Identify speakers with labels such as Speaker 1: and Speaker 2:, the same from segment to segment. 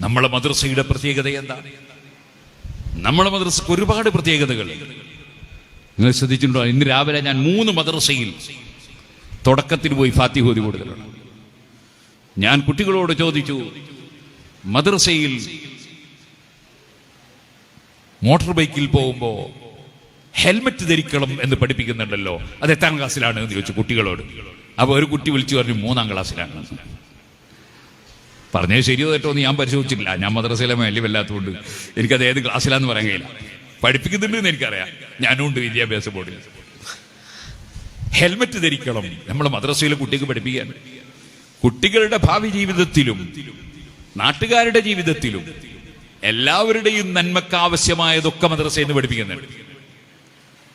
Speaker 1: നമ്മളെ മദ്രസയുടെ പ്രത്യേകത എന്താ? നമ്മളെ മദ്രസക്ക് ഒരുപാട് പ്രത്യേകതകൾ. നിങ്ങൾ ശ്രദ്ധിച്ചിട്ടുണ്ടോ? ഇന്ന് രാവിലെ ഞാൻ മൂന്ന് മദ്രസയിൽ തുടക്കത്തിൽ പോയി ഫാത്തിഹോദി കൊടുത്തിട്ടുണ്ട്. ഞാൻ കുട്ടികളോട് ചോദിച്ചു മദ്രസയിൽ മോട്ടോർ ബൈക്കിൽ പോകുമ്പോൾ ഹെൽമറ്റ് ധരിക്കണം എന്ന് പഠിപ്പിക്കുന്നുണ്ടല്ലോ. അത് എട്ടാം ക്ലാസ്സിലാണ് എന്ന് ചോദിച്ചു കുട്ടികളോട്. അപ്പോൾ ഒരു കുട്ടി വിളിച്ചു പറഞ്ഞു മൂന്നാം ക്ലാസ്സിലാണ്. പറഞ്ഞത് ശരിയോ തെറ്റോ എന്ന് ഞാൻ പരിശോധിച്ചിട്ടില്ല. ഞാൻ മദ്രസയിലെ വലിയ വല്ലാത്തതുകൊണ്ട് എനിക്കത് ഏത് ക്ലാസ്സിലാന്ന് പറയാൻ കഴിയില്ല. പഠിപ്പിക്കുന്നുണ്ട് എന്ന് എനിക്കറിയാം. ഞാനും ഉണ്ട് വിദ്യാഭ്യാസ ബോർഡിൽ. ഹെൽമറ്റ് ധരിക്കണം. നമ്മൾ മദ്രസയിലെ കുട്ടിക്ക് പഠിപ്പിക്കാൻ കുട്ടികളുടെ ഭാവി ജീവിതത്തിലും നാട്ടുകാരുടെ ജീവിതത്തിലും എല്ലാവരുടെയും നന്മക്ക് ആവശ്യമായതൊക്കെ മദ്രസയിൽ നിന്ന് പഠിപ്പിക്കുന്നുണ്ട്.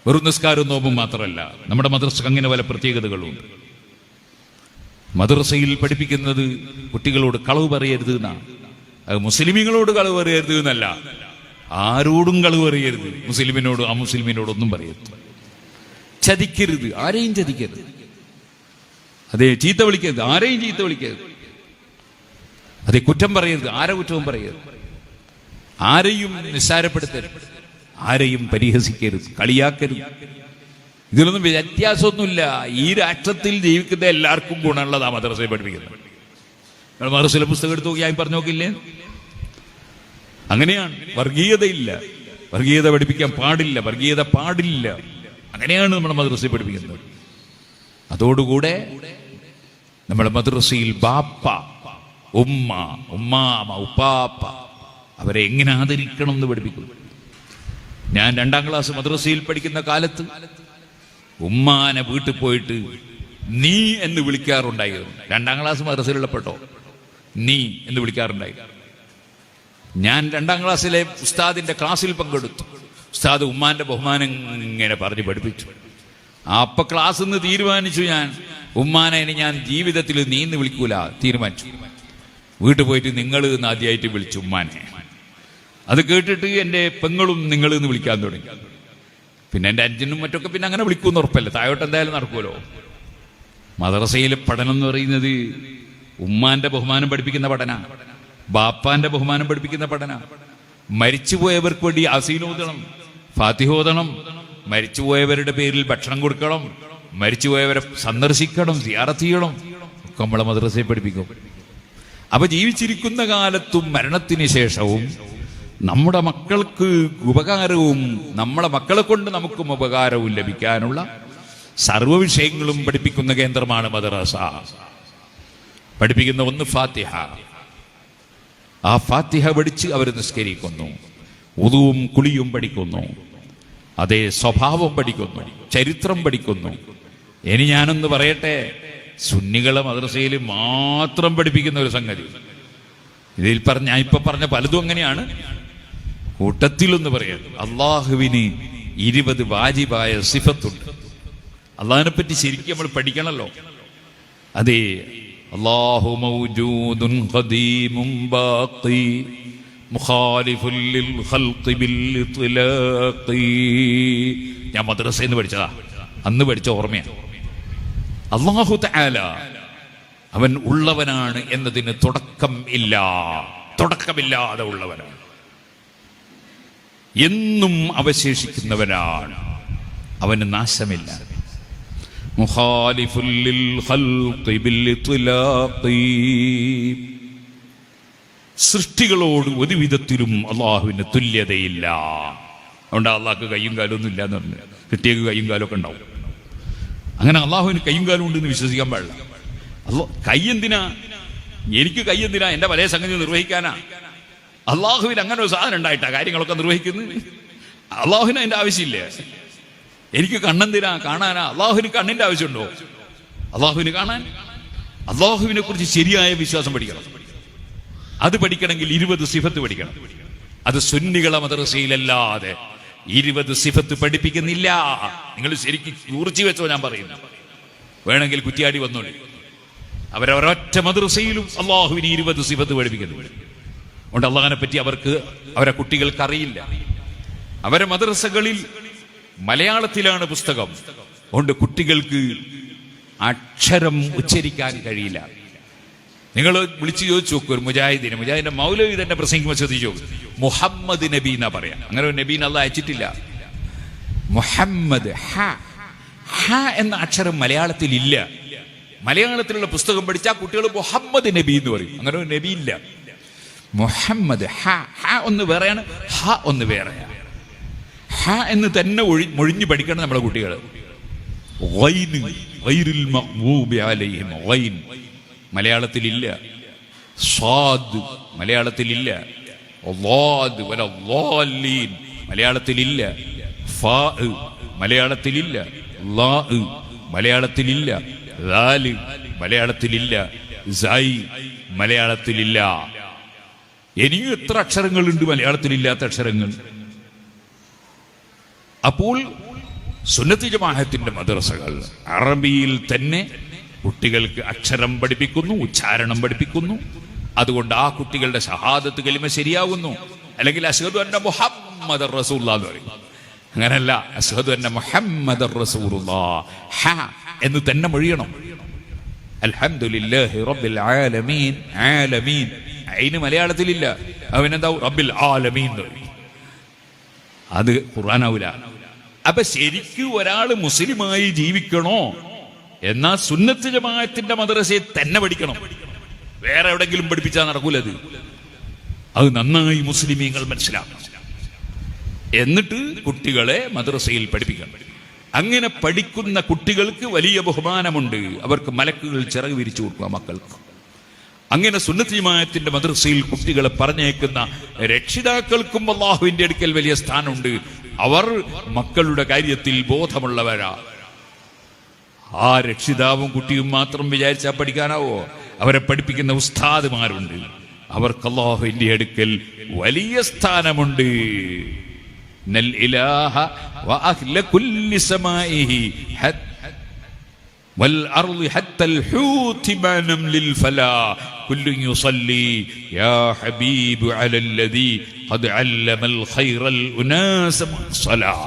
Speaker 1: വെറും നിസ്കാരവും നോമ്പും മാത്രമല്ല നമ്മുടെ മദ്രസക്ക് അങ്ങനെ പല പ്രത്യേകതകളുണ്ട് മദ്രസയിൽ പഠിപ്പിക്കുന്നത് കുട്ടികളോട് കളവ് പറയരുത് എന്നാണ് അത് മുസ്ലിമികളോട് കളവ് പറയരുത് എന്നല്ല. ആരോടും കളവ് പറയരുത്. മുസ്ലിമിനോട് ആ മുസ്ലിമിനോടൊന്നും പറയരുത്. ചതിക്കരുത്. ആരെയും ചതിക്കരുത്. അതെ ചീത്ത വിളിക്കരുത്. ആരെയും ചീത്ത വിളിക്കരുത്. അതെ കുറ്റം പറയരുത്. ആരെ കുറ്റവും പറയരുത്. ആരെയും നിസ്സാരപ്പെടുത്തരുത്. ആരെയും പരിഹസിക്കരുത്. കളിയാക്കരുത്. ഇതിലൊന്നും വ്യത്യാസമൊന്നുമില്ല. ഈ രാഷ്ട്രത്തിൽ ജീവിക്കുന്ന എല്ലാവർക്കും ഗുണമുള്ളതാ മദ്രസയെ പഠിപ്പിക്കുന്നത്. നിങ്ങൾ മദ്രസയിലെ പുസ്തകം എടുത്ത് നോക്കി ഞാൻ പറഞ്ഞു നോക്കില്ലേ? അങ്ങനെയാണ്. വർഗീയതയില്ല. വർഗീയത പഠിപ്പിക്കാൻ പാടില്ല. വർഗീയത പാടില്ല. അങ്ങനെയാണ് നമ്മുടെ മദ്രസയെ പഠിപ്പിക്കുന്നത്. അതോടുകൂടെ നമ്മുടെ മദ്രസയിൽ ബാപ്പ ഉമ്മ ഉമ്മാമ ഉപ്പാപ്പ അവരെ എങ്ങനെ ആദരിക്കണം എന്ന് പഠിപ്പിക്കുന്നു. ഞാൻ രണ്ടാം ക്ലാസ് മദ്രസയിൽ പഠിക്കുന്ന കാലത്ത് ഉമ്മാനെ വീട്ടിൽ പോയിട്ട് നീ എന്ന് വിളിക്കാറുണ്ടായിരുന്നു രണ്ടാം ക്ലാസ് മദ്രസയിലുള്ളപ്പെട്ടോ? നീ എന്ന് വിളിക്കാറുണ്ടായിരുന്നു ഞാൻ രണ്ടാം ക്ലാസ്സിലെ ഉസ്താദിന്റെ ക്ലാസ്സിൽ പങ്കെടുത്തു. ഉസ്താദ് ഉമ്മാന്റെ ബഹുമാനം ഇങ്ങനെ പറഞ്ഞ് പഠിപ്പിച്ചു. അപ്പൊ ക്ലാസ് നിന്ന് തീരുമാനിച്ചു ഞാൻ ഉമ്മാനെ ഇനി ഞാൻ ജീവിതത്തിൽ നീ എന്ന് വിളിക്കൂല തീരുമാനിച്ചു. വീട്ടിൽ പോയിട്ട് നിങ്ങൾ എന്ന് ആദ്യമായിട്ട് വിളിച്ചു ഉമ്മാനെ. അത് കേട്ടിട്ട് എന്റെ പെങ്ങളും നിങ്ങൾ എന്ന് വിളിക്കാൻ തുടങ്ങി. പിന്നെ എന്റെ അച്ഛനും മറ്റൊക്കെ പിന്നെ അങ്ങനെ വിളിക്കുമെന്ന് ഉറപ്പല്ലേ? താഴോട്ട് എന്തായാലും നടക്കുമല്ലോ. മദ്രസയിലെ പഠനം എന്ന് പറയുന്നത് ഉമ്മാന്റെ ബഹുമാനം പഠിപ്പിക്കുന്ന പഠന. ബാപ്പാന്റെ ബഹുമാനം പഠിപ്പിക്കുന്ന പഠന. മരിച്ചുപോയവർക്ക് വേണ്ടി അസീലോദണം ഫാത്തിഹോദണം മരിച്ചുപോയവരുടെ പേരിൽ ഭക്ഷണം കൊടുക്കണം മരിച്ചുപോയവരെ സന്ദർശിക്കണം സിയാറത്ത് ചെയ്യണം ഒക്കെ നമ്മളെ മദ്രസയെ പഠിപ്പിക്കും. അപ്പൊ ജീവിച്ചിരിക്കുന്ന കാലത്തും മരണത്തിന് ശേഷവും നമ്മുടെ മക്കൾക്ക് ഉപകാരവും നമ്മളെ മക്കളെ കൊണ്ട് നമുക്കും ഉപകാരവും ലഭിക്കാനുള്ള സർവ വിഷയങ്ങളും പഠിപ്പിക്കുന്ന കേന്ദ്രമാണ് മദ്രസ. പഠിപ്പിക്കുന്ന ഒന്ന് ഫാത്തിഹ. ആ ഫാത്തിഹ പഠിച്ച് അവർ നിസ്കരിക്കുന്നു. ഉതുവും കുളിയും പഠിക്കുന്നു. അതേ സ്വഭാവം പഠിക്കുന്നു. ചരിത്രം പഠിക്കുന്നു. ഇനി ഞാനൊന്ന് പറയട്ടെ? സുന്നികളെ മദ്രസയിൽ മാത്രം പഠിപ്പിക്കുന്ന ഒരു സംഗതി. ഇതിൽ പറഞ്ഞ ഞാൻ ഇപ്പൊ പറഞ്ഞ പലതും അങ്ങനെയാണ്. കൂട്ടത്തിലൊന്ന് പറയാം. അള്ളാഹുവിന് ഇരുപത് വാജിബായ സിഫത്തുണ്ട്. അള്ളാഹിനെ പറ്റി ശരിക്കും നമ്മൾ പഠിക്കണല്ലോ. അതെ അള്ളാഹു മൗജൂദുൻ ബാഖി ഞാൻ മദ്രസയിൽ നിന്ന് പഠിച്ചതാ. അന്ന് പഠിച്ച ഓർമ്മയാണ്. അള്ളാഹു തആല അവൻ ഉള്ളവനാണ് എന്നതിന് തുടക്കം ഇല്ല. തുടക്കമില്ലാതെ ഉള്ളവനാണ്. എന്നും അവശേഷിക്കുന്നവനാണ്. അവന് നാശമില്ല. സൃഷ്ടികളോട് ഒരു വിധത്തിലും അള്ളാഹുവിന് തുല്യതയില്ല. അതുകൊണ്ട് അള്ളാഹ്ക്ക് കയ്യും കാലും ഒന്നും ഇല്ല എന്ന് പറഞ്ഞു. കിട്ടിയക്ക് കയ്യും കാലൊക്കെ ഉണ്ടാവും. അങ്ങനെ അള്ളാഹുവിന് കയ്യും കാലും ഉണ്ടെന്ന് വിശ്വസിക്കാൻ പാടില്ല. അല്ലോ കൈ എന്തിനാ? എനിക്ക് കൈ എന്തിനാ? എന്റെ പല സംഗതി നിർവഹിക്കാനാ. അള്ളാഹുവിൽ അങ്ങനെ ഒരു സാധനം ഉണ്ടായിട്ടാ കാര്യങ്ങളൊക്കെ നിർവഹിക്കുന്നു അള്ളാഹുവിന് അതിന്റെ ആവശ്യമില്ല. എനിക്ക് കണ്ണെന്തിനാ കാണാനാ? അള്ളാഹുവിന് കണ്ണിന്റെ ആവശ്യമുണ്ടോ? അള്ളാഹുവിന് കാണാൻ? അള്ളാഹുവിനെ കുറിച്ച് ശരിയായ വിശ്വാസം പഠിക്കണം. അത് പഠിക്കണമെങ്കിൽ ഇരുപത് സിഫത്ത് പഠിക്കണം. അത് സുന്നികളെ മദ്രസയിലല്ലാതെ ഇരുപത് സിഫത്ത് പഠിപ്പിക്കുന്നില്ല. നിങ്ങൾ ശരിക്കും കുറിച്ച് വെച്ചോ ഞാൻ പറയുന്നു. വേണമെങ്കിൽ കുറ്റിയാടി വന്നോളി. അവരൊരൊറ്റ മദ്രസയിലും അള്ളാഹുവിന് ഇരുപത് സിഫത്ത് പഠിപ്പിക്കുന്നു അതുകൊണ്ട് അള്ളാഹിനെ പറ്റി അവർക്ക് അവരെ കുട്ടികൾക്ക് അറിയില്ല അവരെ മദ്രസകളിൽ മലയാളത്തിലാണ് പുസ്തകം. അതുകൊണ്ട് കുട്ടികൾക്ക് അക്ഷരം ഉച്ചരിക്കാൻ കഴിയില്ല. നിങ്ങൾ വിളിച്ചു ചോദിച്ചു നോക്കൂ ഒരു മുജാഹിദിനെ. മുജാഹിദിന്റെ മൗലവി തന്നെ പ്രസംഗിക്കുമ്പോൾ ശ്രദ്ധിച്ചു. മുഹമ്മദ് നബി എന്നാ പറയാം. അങ്ങനെ ഒരു നബീൻ അല്ല അയച്ചിട്ടില്ല. മുഹമ്മദ് ഹ ഹ എന്ന അക്ഷരം മലയാളത്തിൽ ഇല്ല. മലയാളത്തിലുള്ള പുസ്തകം പഠിച്ചാൽ കുട്ടികൾ മുഹമ്മദ് നബി എന്ന് പറയും. അങ്ങനെ ഒരു നബി ഇല്ല. മുഹമ്മദ് ഹ ഹ ഒന്ന് വേറെയാണ് ഹ ഒന്ന് വേറെയാണ്. ഹ എന്ന് തന്നെ ഒഴി മൊഴിഞ്ഞ് പഠിക്കണം നമ്മുടെ കുട്ടികൾ. മലയാളത്തിൽ ഇല്ല സ്വാദ് മലയാളത്തിലില്ല. മലയാളത്തിലില്ല. ഫാ മലയാളത്തിലില്ല. ലാ മലയാളത്തിലില്ല. ലാൽ മലയാളത്തിലില്ല. മലയാളത്തിലില്ല. ഇനിയും എത്ര അക്ഷരങ്ങളുണ്ട് മലയാളത്തിലില്ലാത്ത അക്ഷരങ്ങൾ? അപ്പോൾ സുന്നത്തി ജമാഅത്തിന്റെ മദ്രസകൾ അറബിയിൽ തന്നെ കുട്ടികൾക്ക് അക്ഷരം പഠിപ്പിക്കുന്നു ഉച്ചാരണം പഠിപ്പിക്കുന്നു. അതുകൊണ്ട് ആ കുട്ടികളുടെ ഷഹാദത്ത് കലിമ ശരിയാകുന്നു അല്ലെങ്കിൽ അസഹദ് അന്ന മുഹമ്മദ് റസൂല്ല എന്ന് പറയും. അങ്ങനല്ല അസഹദ് അന്ന മുഹമ്മദ് എന്ന് തന്നെ മൊഴിയണം. അൽഹംദുലില്ലാഹി റബ്ബിൽ ആലമീൻ ആലമീൻ. അതിന് മലയാളത്തിലില്ല. അവനെന്താ റബ്ബിൽ ആലമീൻ അത് ഖുർആനാവൂല. അപ്പൊ ശരിക്കും ഒരാൾ മുസ്ലിമായി ജീവിക്കണോ? എന്നാ സുന്നത്ത് ജമാഅത്തിന്റെ മദ്രസയെ തന്നെ പഠിക്കണം. വേറെ എവിടെങ്കിലും പഠിപ്പിച്ചാൽ നടക്കൂല അത് അത് നന്നായി മുസ്ലിമീങ്ങൾ മനസ്സിലാക്കണം. എന്നിട്ട് കുട്ടികളെ മദ്രസയിൽ പഠിപ്പിക്കണം. അങ്ങനെ പഠിക്കുന്ന കുട്ടികൾക്ക് വലിയ ബഹുമാനമുണ്ട്. അവർക്ക് മലക്കുകൾ ചിറക് വിരിച്ചു കൊടുക്കുക മക്കൾക്ക്. അങ്ങനെ സുന്നത്തിമായത്തിന്റെ മദ്രസയിൽ കുട്ടികളെ പറഞ്ഞേക്കുന്ന രക്ഷിതാക്കൾക്കും അള്ളാഹുവിന്റെ അടുക്കൽ വലിയ സ്ഥാനമുണ്ട്. അവർ മക്കളുടെ കാര്യത്തിൽ ബോധമുള്ളവരാ. ആ രക്ഷിതാവും കുട്ടിയും മാത്രം വിചാരിച്ചാൽ പഠിക്കാനാവോ? അവരെ പഠിപ്പിക്കുന്ന ഉസ്താദുമാരുണ്ട്. അവർക്ക് അള്ളാഹുവിന്റെ അടുക്കൽ വലിയ സ്ഥാനമുണ്ട്. നൽ ഇലാഹ വഅഹ്ല കുല്ലി സമാഇഹി ഹത്ത് والأرض حتى الحوت ما نمل الفلا كل يصلي يا حبيب على الذي قد علم الخير الأناس صلاة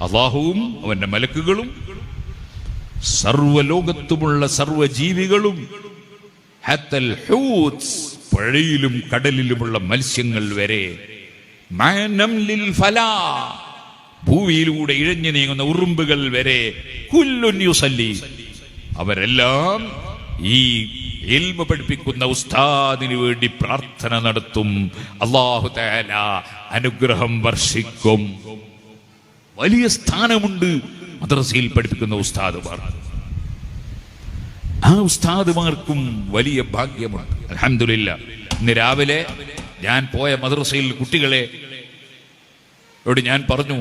Speaker 1: അള്ളാഹുവും അവന്റെ മലക്കുകളും സർവലോകത്തുമുള്ള സർവജീവികളും ഹത്തൽ ഹൂത്സ് പുഴയിലും കടലിലുമുള്ള മത്സ്യങ്ങൾ വരെ മാനംലിൽ ഫലാ ഭൂമിയിലൂടെ ഇഴഞ്ഞു നീങ്ങുന്ന ഉറുമ്പുകൾ വരെ കുല്ലുൻ യുസല്ലി. അവരെല്ലാം ഈ ഇൽമ പഠിപ്പിക്കുന്ന ഉസ്താദിന് വേണ്ടി പ്രാർത്ഥന നടത്തും. അള്ളാഹു തആല അനുഗ്രഹം വർഷിക്കും. വലിയ സ്ഥാനമുണ്ട് മദ്രസയിൽ പഠിപ്പിക്കുന്ന ഉസ്താദുമാർ. ആ ഉസ്താദുമാർക്കും വലിയ ഭാഗ്യമുണ്ട്. അലഹമില്ല ഇന്ന് രാവിലെ ഞാൻ പോയ മദ്രസയിൽ കുട്ടികളെ ഞാൻ പറഞ്ഞു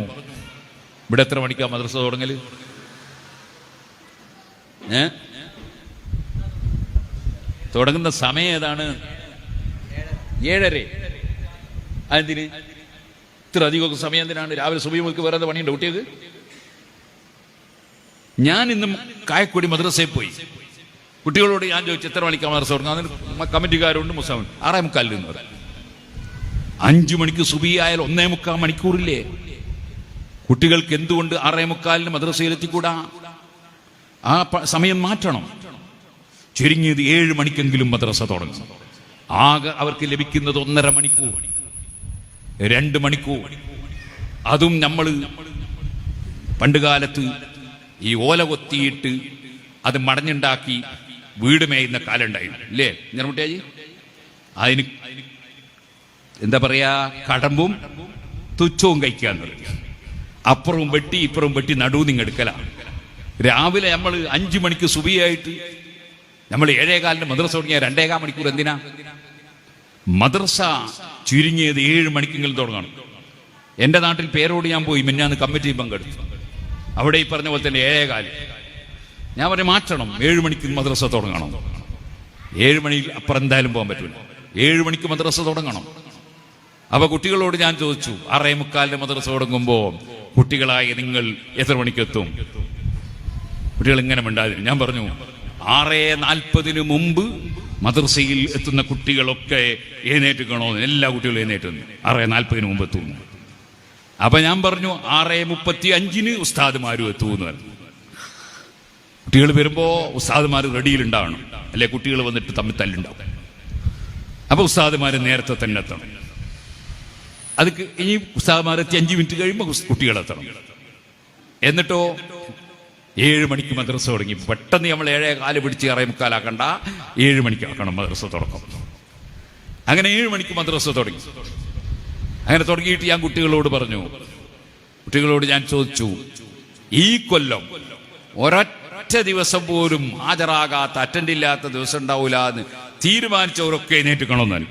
Speaker 1: ഇവിടെ എത്ര മണിക്കാ മദ്രസ തുടങ്ങൽ? ഏ? തുടങ്ങുന്ന സമയം ഏതാണ്? ഏഴര. അതിന് ഇത്ര അധികമൊക്കെ സമയം എന്തിനാണ്? രാവിലെ സുബൈമുക്ക് വേറെ പണിയുണ്ട് കുട്ടിയത് ഞാൻ ഇന്നും കായക്കൊടി മദ്രസയിൽ പോയി. കുട്ടികളോട് ഞാൻ ചോദിച്ചു എത്ര മണിക്കാ മദ്രസ തുടങ്ങുക? അതിന് കമ്മിറ്റിക്കാരുണ്ട് മുസ്ലിം ആറേ മുക്കാലിൽ നിന്ന് പറയാം അഞ്ചു മണിക്ക് സുബിയായാൽ ഒന്നേ മുക്കാൽ മണിക്കൂറില്ലേ? കുട്ടികൾക്ക് എന്തുകൊണ്ട് ആറേ മുക്കാലിന് മദ്രസയിൽ എത്തിക്കൂടാ? ആ സമയം മാറ്റണം. ചുരുങ്ങിയത് ഏഴ് മണിക്കെങ്കിലും മദ്രസ തുടങ്ങും. ആകെ അവർക്ക് ലഭിക്കുന്നത് ഒന്നര മണിക്കൂർ. രണ്ട് മണിക്കൂർ. അതും നമ്മൾ പണ്ടുകാലത്ത് ഈ ഓല കൊത്തിയിട്ട് അത് മടഞ്ഞുണ്ടാക്കി വീട് മേയുന്ന കാലം ഇല്ലേ? ഞർമുട്ടിയാജി അതിന് എന്താ പറയാ? കടമ്പും തുച്ഛവും കഴിക്കാന്ന് പറയും അപ്പുറവും വെട്ടി ഇപ്പുറവും വെട്ടി നടുവും നിങ്ങൾ എടുക്കല. രാവിലെ നമ്മൾ അഞ്ചു മണിക്ക് സുബിയായിട്ട് നമ്മൾ ഏഴേകാലിന് മദ്രസ തുടങ്ങിയ രണ്ടേകാൽ മണിക്കൂർ എന്തിനാ? മദ്രസ ചുരുങ്ങിയത് ഏഴ് മണിക്കെങ്കിലും തുടങ്ങണം. എന്റെ നാട്ടിൽ പേരോട് ഞാൻ പോയി മിന്നാന്ന് കമ്മിറ്റി പങ്കെടുത്തു. അവിടെ ഈ പറഞ്ഞ പോലെ തന്നെ ഏഴേകാൽ. ഞാൻ അവരെ മാറ്റണം. ഏഴ് മണിക്ക് മദ്രസ തുടങ്ങണം. ഏഴ് മണിയിൽ അപ്പുറം എന്തായാലും പോകാൻ പറ്റില്ല ഏഴ് മണിക്ക് മദ്രസ തുടങ്ങണം. അപ്പൊ കുട്ടികളോട് ഞാൻ ചോദിച്ചു അറേ മുക്കാലിന്റെ മദ്രസ തുടങ്ങുമ്പോ കുട്ടികളായ നിങ്ങൾ എത്ര മണിക്കെത്തും? കുട്ടികൾ ഇങ്ങനെ മിണ്ടാതിരും ഞാൻ പറഞ്ഞു ആറേ നാൽപ്പതിന് മുമ്പ് മദ്രസയിൽ എത്തുന്ന കുട്ടികളൊക്കെ എഴുന്നേറ്റുക്കണോ എല്ലാ കുട്ടികളും എഴുന്നേറ്റുന്നു ആറേ നാൽപ്പതിന് മുമ്പ് എത്തുന്നു അപ്പൊ ഞാൻ പറഞ്ഞു ആറേ മുപ്പത്തി അഞ്ചിന് ഉസ്താദുമാരും എത്തുമെന്ന് പറഞ്ഞു. കുട്ടികൾ വരുമ്പോൾ ഉസ്താദുമാർ റെഡിയിലുണ്ടാവണം അല്ലെ? കുട്ടികൾ വന്നിട്ട് തമ്മിൽ തല്ലുണ്ടാവും. അപ്പൊ ഉസ്താദുമാർ നേരത്തെ തന്നെ എത്തണം. അത് ഇനി ഉസ്താദുമാർ എത്തി അഞ്ച് മിനിറ്റ് കഴിയുമ്പോൾ കുട്ടികളെത്തണം. എന്നിട്ടോ ഏഴ് മണിക്ക് മദ്രസ തുടങ്ങി. പെട്ടെന്ന് നമ്മൾ ഏഴേ കാൽ പിടിച്ച് കറേ മുക്കാലാക്കണ്ട. ഏഴ് മണിക്ക് ആക്കണം മദ്രസ തുടക്കം. അങ്ങനെ ഏഴ് മണിക്ക് മദ്രസ തുടങ്ങി. അങ്ങനെ തുടങ്ങിയിട്ട് ഞാൻ കുട്ടികളോട് പറഞ്ഞു. കുട്ടികളോട് ഞാൻ ചോദിച്ചു ഈ കൊല്ലം ഒരൊറ്റ ദിവസം പോലും ഹാജരാകാത്ത അറ്റൻഡ് ഇല്ലാത്ത ദിവസം ഉണ്ടാവില്ല എന്ന് തീരുമാനിച്ചവരൊക്കെ കാണുന്നു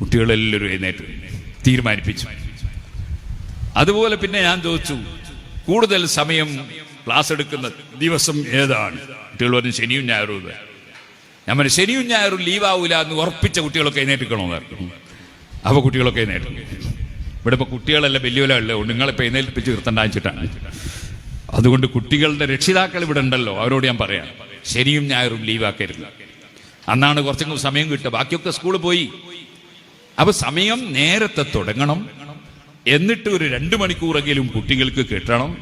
Speaker 1: കുട്ടികളെല്ലാവരും എഴുന്നേറ്റ്. തീരുമാനിപ്പിച്ചു. അതുപോലെ പിന്നെ ഞാൻ ചോദിച്ചു കൂടുതൽ സമയം ക്ലാസ് എടുക്കുന്ന ദിവസം ഏതാണ്? കുട്ടികൾ പറഞ്ഞു ശനിയും ഞായറും ഞാൻ പറഞ്ഞു ശനിയും ഞായറും ലീവാവൂല എന്ന് ഉറപ്പിച്ച കുട്ടികളൊക്കെ എഴുന്നേറ്റിക്കണമെന്ന് പറഞ്ഞു അപ്പൊ കുട്ടികളൊക്കെ എഴുന്നേറ്റു ഇവിടെ ഇപ്പൊ കുട്ടികളല്ല വലിയ ഉള്ളത് നിങ്ങളിപ്പോ എഴുന്നേൽപ്പിച്ച് നിർത്തണ്ടാച്ചിട്ടാണ് അതുകൊണ്ട് കുട്ടികളുടെ രക്ഷിതാക്കൾ ഇവിടെ ഉണ്ടല്ലോ അവരോട് ഞാൻ പറയാം ശനിയും ഞായറും ലീവാക്കരുത്. അന്നാണ് കുറച്ചെങ്കിലും സമയം കിട്ടുക. ബാക്കിയൊക്കെ സ്കൂളിൽ പോയി. അപ്പൊ സമയം നേരത്തെ തുടങ്ങണം. എന്നിട്ട് ഒരു രണ്ടു മണിക്കൂറെങ്കിലും കുട്ടികൾക്ക് കിട്ടണം.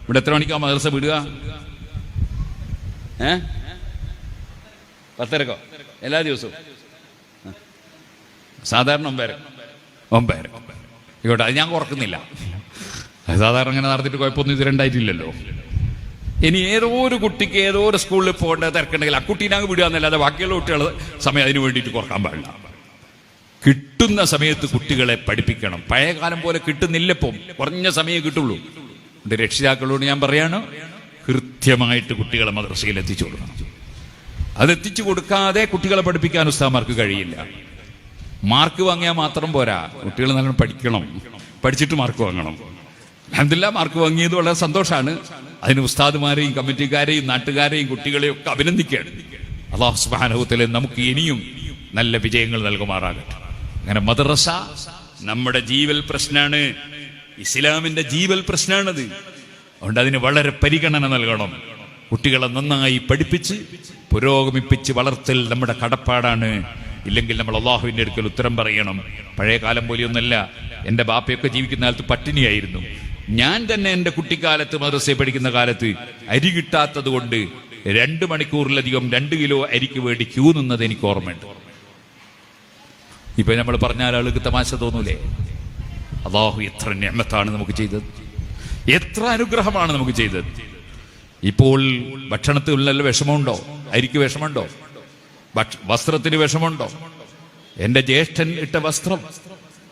Speaker 1: ഇവിടെ എത്ര മണിക്കാ മദർസ വിടുക? ഏ? പത്തരക്കോ? എല്ലാ ദിവസവും? സാധാരണ ഒമ്പതര. ഒമ്പതര. ഇങ്ങോട്ടെ അത് ഞാൻ കുറക്കുന്നില്ല. സാധാരണ അങ്ങനെ നടത്തിയിട്ട് കുഴപ്പമൊന്നും ഇത് രണ്ടായിട്ടില്ലല്ലോ. ഇനി ഏതോ ഒരു കുട്ടിക്ക് ഏതോ ഒരു സ്കൂളിൽ പോകേണ്ട തിരക്കുണ്ടെങ്കിൽ ആ കുട്ടീനെ അങ്ങ് വിടുക എന്നല്ലാതെ ബാക്കിയുള്ള കുട്ടികൾ സമയം അതിന് വേണ്ടിയിട്ട് കുറയ്ക്കാൻ പാടില്ല. കിട്ടുന്ന സമയത്ത് കുട്ടികളെ പഠിപ്പിക്കണം. പഴയകാലം പോലെ കിട്ടുന്നില്ലപ്പം കുറഞ്ഞ സമയം കിട്ടുള്ളൂ. എന്റെ രക്ഷിതാക്കളോട് ഞാൻ പറയാണ് കൃത്യമായിട്ട് കുട്ടികളെ മദ്രസയിൽ എത്തിച്ചു കൊടുക്കണം. അത് എത്തിച്ചു കൊടുക്കാതെ കുട്ടികളെ പഠിപ്പിക്കാൻ ഉസ്താമാർക്ക് കഴിയില്ല. മാർക്ക് വാങ്ങിയാൽ മാത്രം പോരാ. കുട്ടികൾ നല്ലോണം പഠിക്കണം. പഠിച്ചിട്ട് മാർക്ക് വാങ്ങണം. അഹമ്മദില്ല മാർക്ക് വാങ്ങിയത് വളരെ സന്തോഷമാണ് അതിന് ഉസ്താദുമാരെയും കമ്മിറ്റിക്കാരെയും നാട്ടുകാരെയും കുട്ടികളെയും ഒക്കെ അഭിനന്ദിക്കുകയാണ്. അള്ളാഹു സുബാനുഭവത്തിലെ നമുക്ക് ഇനിയും നല്ല വിജയങ്ങൾ നൽകുമാറാകട്ടെ. അങ്ങനെ മദ്രസ നമ്മുടെ ജീവൽ പ്രശ്നമാണ് ഇസ്ലാമിന്റെ ജീവൽ പ്രശ്നമാണത് അതുകൊണ്ട് അതിന് വളരെ പരിഗണന നൽകണം. കുട്ടികളെ നന്നായി പഠിപ്പിച്ച് പുരോഗമിപ്പിച്ച് വളർത്തൽ നമ്മുടെ കടപ്പാടാണ്. ഇല്ലെങ്കിൽ നമ്മൾ അള്ളാഹുവിന്റെ അടുക്കൽ ഉത്തരം പറയണം. പഴയ കാലം പോലെയൊന്നല്ല എന്റെ ബാപ്പയൊക്കെ ജീവിക്കുന്ന കാലത്ത് പട്ടിണിയായിരുന്നു. ഞാൻ തന്നെ എന്റെ കുട്ടിക്കാലത്ത് മദ്രസയിൽ പഠിക്കുന്ന കാലത്ത് അരി കിട്ടാത്തത് കൊണ്ട് രണ്ട് മണിക്കൂറിലധികം രണ്ട് കിലോ അരിക്ക് വേണ്ടി ക്യൂ നിന്നത് എനിക്ക് ഓർമ്മയുണ്ട്. ഇപ്പൊ നമ്മൾ പറഞ്ഞ ആളുകൾക്ക് തമാശ തോന്നൂലേ? അള്ളാഹു എത്ര ഞമ്മത്താണ് നമുക്ക് ചെയ്തത്. എത്ര അനുഗ്രഹമാണ് നമുക്ക് ചെയ്തത്. ഇപ്പോൾ ഭക്ഷണത്തിൽ നല്ല വിഷമമുണ്ടോ? അരിക്ക് വിഷമുണ്ടോ ഭക്ഷ- വസ്ത്രത്തിന് വിഷമുണ്ടോ എന്റെ ജ്യേഷ്ഠൻ ഇട്ട വസ്ത്രം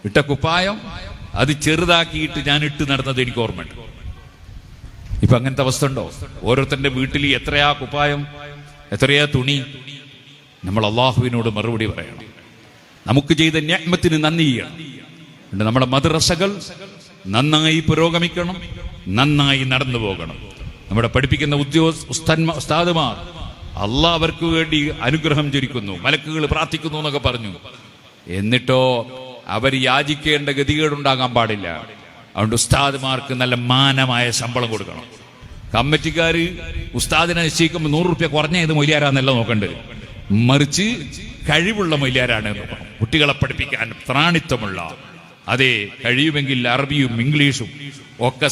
Speaker 1: ഇട്ട കുപ്പായം അത് ചെറുതാക്കിയിട്ട് ഞാൻ ഇട്ട് നടന്നത് എനിക്ക് ഓർമ്മയുണ്ട്. ഇപ്പൊ അങ്ങനത്തെ അവസ്ഥ ഉണ്ടോ? ഓരോരുത്തന്റെ വീട്ടിൽ എത്രയാ കുപ്പായം എത്രയാ തുണി? നമ്മൾ അള്ളാഹുവിനോട് മറുപടി പറയണം. നമുക്ക് ചെയ്ത ഞാമത്തിന് നന്ദി ചെയ്യണം നമ്മുടെ മദ്രസകൾ നന്നായി പുരോഗമിക്കണം നന്നായി നടന്നു പോകണം. നമ്മുടെ പഠിപ്പിക്കുന്ന ഉദ്യോഗസ്ഥന്മാസ്താദുമാർ ഉസ്താദുമാർ അവർക്ക് വേണ്ടി അനുഗ്രഹം ചൊരിക്കുന്നു മലക്കുകൾ പ്രാർത്ഥിക്കുന്നു എന്നൊക്കെ പറഞ്ഞു. എന്നിട്ടോ അവർ യാചിക്കേണ്ട ഗതികേടുണ്ടാകാൻ പാടില്ല. അതുകൊണ്ട് ഉസ്താദുമാർക്ക് നല്ല മാനമായ ശമ്പളം കൊടുക്കണം. കമ്മിറ്റിക്കാർ ഉസ്താദിനെ നിശ്ചയിക്കുമ്പോൾ നൂറ് റുപ്യ കുറഞ്ഞ ഇത് മൊയ്യാരാന്നല്ല നോക്കണ്ടത്? മറിച്ച് കഴിവുള്ള നോക്കണം കുട്ടികളെ പഠിപ്പിക്കാൻ ത്രാണിത്വമുള്ള അതെ കഴിയുമെങ്കിൽ അറബിയും ഇംഗ്ലീഷും ഒക്കെ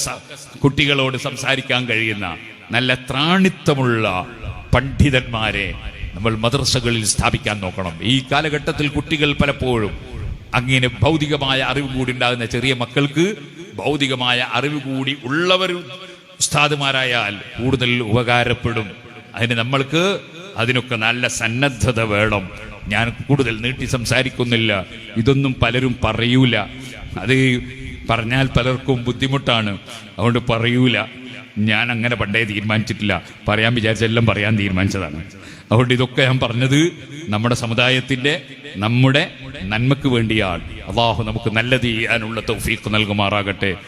Speaker 1: കുട്ടികളോട് സംസാരിക്കാൻ കഴിയുന്ന നല്ല ത്രാണിത്വമുള്ള പണ്ഡിതന്മാരെ നമ്മൾ മദ്രസകളിൽ സ്ഥാപിക്കാൻ നോക്കണം. ഈ കാലഘട്ടത്തിൽ കുട്ടികൾ പലപ്പോഴും അങ്ങനെ ഭൗതികമായ അറിവ് കൂടി ഉണ്ടാകുന്ന ചെറിയ മക്കൾക്ക് ഭൗതികമായ അറിവ് കൂടി ഉള്ളവർ ഉസ്താദുമാരായാൽ കൂടുതൽ ഉപകാരപ്പെടും. അതിന് നമ്മൾക്ക് അതിനൊക്കെ നല്ല സന്നദ്ധത വേണം. ഞാൻ കൂടുതൽ നീട്ടി സംസാരിക്കുന്നില്ല. ഇതൊന്നും പലരും പറയൂല. അത് പറഞ്ഞാൽ പലർക്കും ബുദ്ധിമുട്ടാണ്. അതുകൊണ്ട് പറയൂല. ഞാൻ അങ്ങനെ പണ്ടേ തീരുമാനിച്ചിട്ടില്ല. പറയാൻ വിചാരിച്ചെല്ലാം പറയാൻ തീരുമാനിച്ചതാണ്. അതുകൊണ്ട് ഇതൊക്കെ ഞാൻ പറഞ്ഞത് നമ്മുടെ സമുദായത്തിന്റെ നമ്മുടെ നന്മക്ക് വേണ്ടിയാണ്. അള്ളാഹു നമുക്ക് നല്ലത് ചെയ്യാനുള്ള തൗഫീഖ് നൽകുമാറാകട്ടെ.